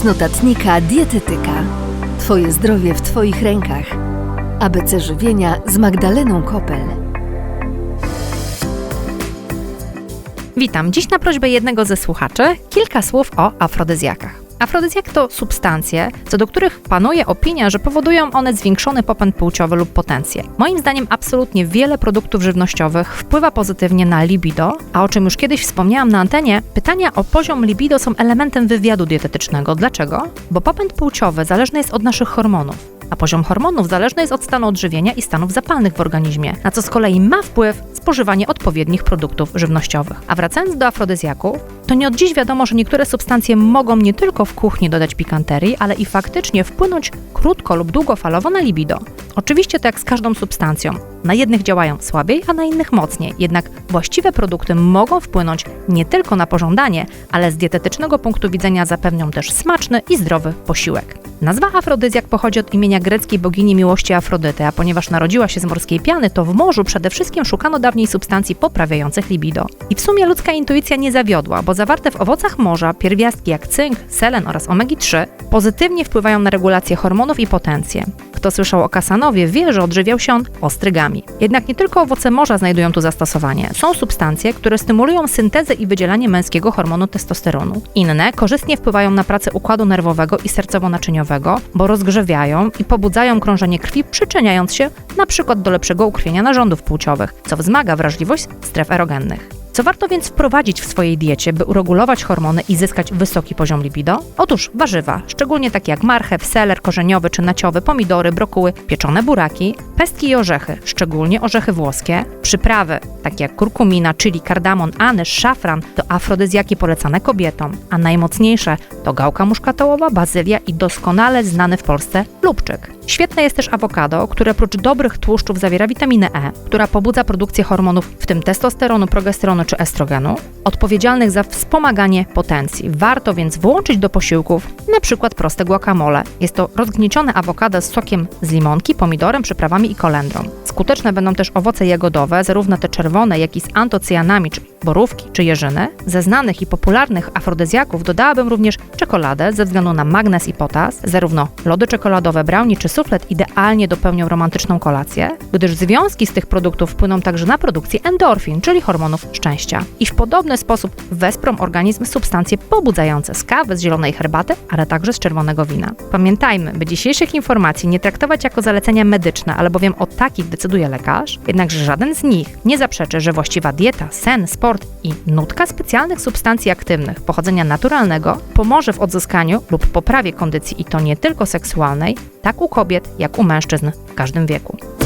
Z notatnika Dietetyka. Twoje zdrowie w Twoich rękach. ABC żywienia z Magdaleną Kopel. Witam. Dziś na prośbę jednego ze słuchaczy kilka słów o afrodyzjakach. Afrodyzjak to substancje, co do których panuje opinia, że powodują one zwiększony popęd płciowy lub potencję. Moim zdaniem absolutnie wiele produktów żywnościowych wpływa pozytywnie na libido, a o czym już kiedyś wspomniałam na antenie, pytania o poziom libido są elementem wywiadu dietetycznego. Dlaczego? Bo popęd płciowy zależny jest od naszych hormonów a poziom hormonów zależny jest od stanu odżywienia i stanów zapalnych w organizmie, na co z kolei ma wpływ spożywanie odpowiednich produktów żywnościowych. A wracając do afrodyzjaków, to nie od dziś wiadomo, że niektóre substancje mogą nie tylko w kuchni dodać pikanterii, ale i faktycznie wpłynąć krótko lub długofalowo na libido. Oczywiście to jak z każdą substancją. Na jednych działają słabiej, a na innych mocniej. Jednak właściwe produkty mogą wpłynąć nie tylko na pożądanie, ale z dietetycznego punktu widzenia zapewnią też smaczny i zdrowy posiłek. Nazwa afrodyzjak pochodzi od imienia greckiej bogini miłości Afrodyty, a ponieważ narodziła się z morskiej piany, to w morzu przede wszystkim szukano dawniej substancji poprawiających libido. I w sumie ludzka intuicja nie zawiodła, bo zawarte w owocach morza pierwiastki jak cynk, selen oraz omegi-3 pozytywnie wpływają na regulację hormonów i potencję. Kto słyszał o kasanowie, wie, że odżywiał się on ostrygami. Jednak nie tylko owoce morza znajdują tu zastosowanie. Są substancje, które stymulują syntezę i wydzielanie męskiego hormonu testosteronu. Inne korzystnie wpływają na pracę układu nerwowego i sercowo-naczyniowego, bo rozgrzewiają i pobudzają krążenie krwi, przyczyniając się przykład do lepszego ukrwienia narządów płciowych, co wzmaga wrażliwość stref erogennych. Co warto więc wprowadzić w swojej diecie, by uregulować hormony i zyskać wysoki poziom libido? Otóż warzywa, szczególnie takie jak marchew, seler korzeniowy czy naciowy, pomidory, brokuły, pieczone buraki, pestki i orzechy, szczególnie orzechy włoskie, przyprawy, takie jak kurkumina, czyli kardamon, anyż, szafran, to afrodyzjaki polecane kobietom, a najmocniejsze to gałka muszkatołowa, bazylia i doskonale znany w Polsce lubczyk. Świetne jest też awokado, które oprócz dobrych tłuszczów zawiera witaminę E, która pobudza produkcję hormonów, w tym testosteronu, progesteronu czy estrogenu, odpowiedzialnych za wspomaganie potencji. Warto więc włączyć do posiłków na przykład proste guacamole. Jest to rozgniecione awokado z sokiem z limonki, pomidorem, przyprawami i kolendrą. Skuteczne będą też owoce jagodowe, zarówno te czerwone, jak i z antocyjanami, czy borówki czy jeżyny. Ze znanych i popularnych afrodyzjaków dodałabym również czekoladę ze względu na magnez i potas. Zarówno lody czekoladowe, brownie czy suflet idealnie dopełnią romantyczną kolację, gdyż związki z tych produktów wpłyną także na produkcję endorfin, czyli hormonów szczęścia. I w podobny sposób wesprą organizm substancje pobudzające z kawy, z zielonej herbaty, ale także z czerwonego wina. Pamiętajmy, by dzisiejszych informacji nie traktować jako zalecenia medyczne, albowiem o takich decyduje lekarz, jednakże żaden z nich nie zaprzeczy, że właściwa dieta, sen, sport i nutka specjalnych substancji aktywnych pochodzenia naturalnego pomoże w odzyskaniu lub poprawie kondycji i to nie tylko seksualnej, tak u kobiet, jak u mężczyzn w każdym wieku.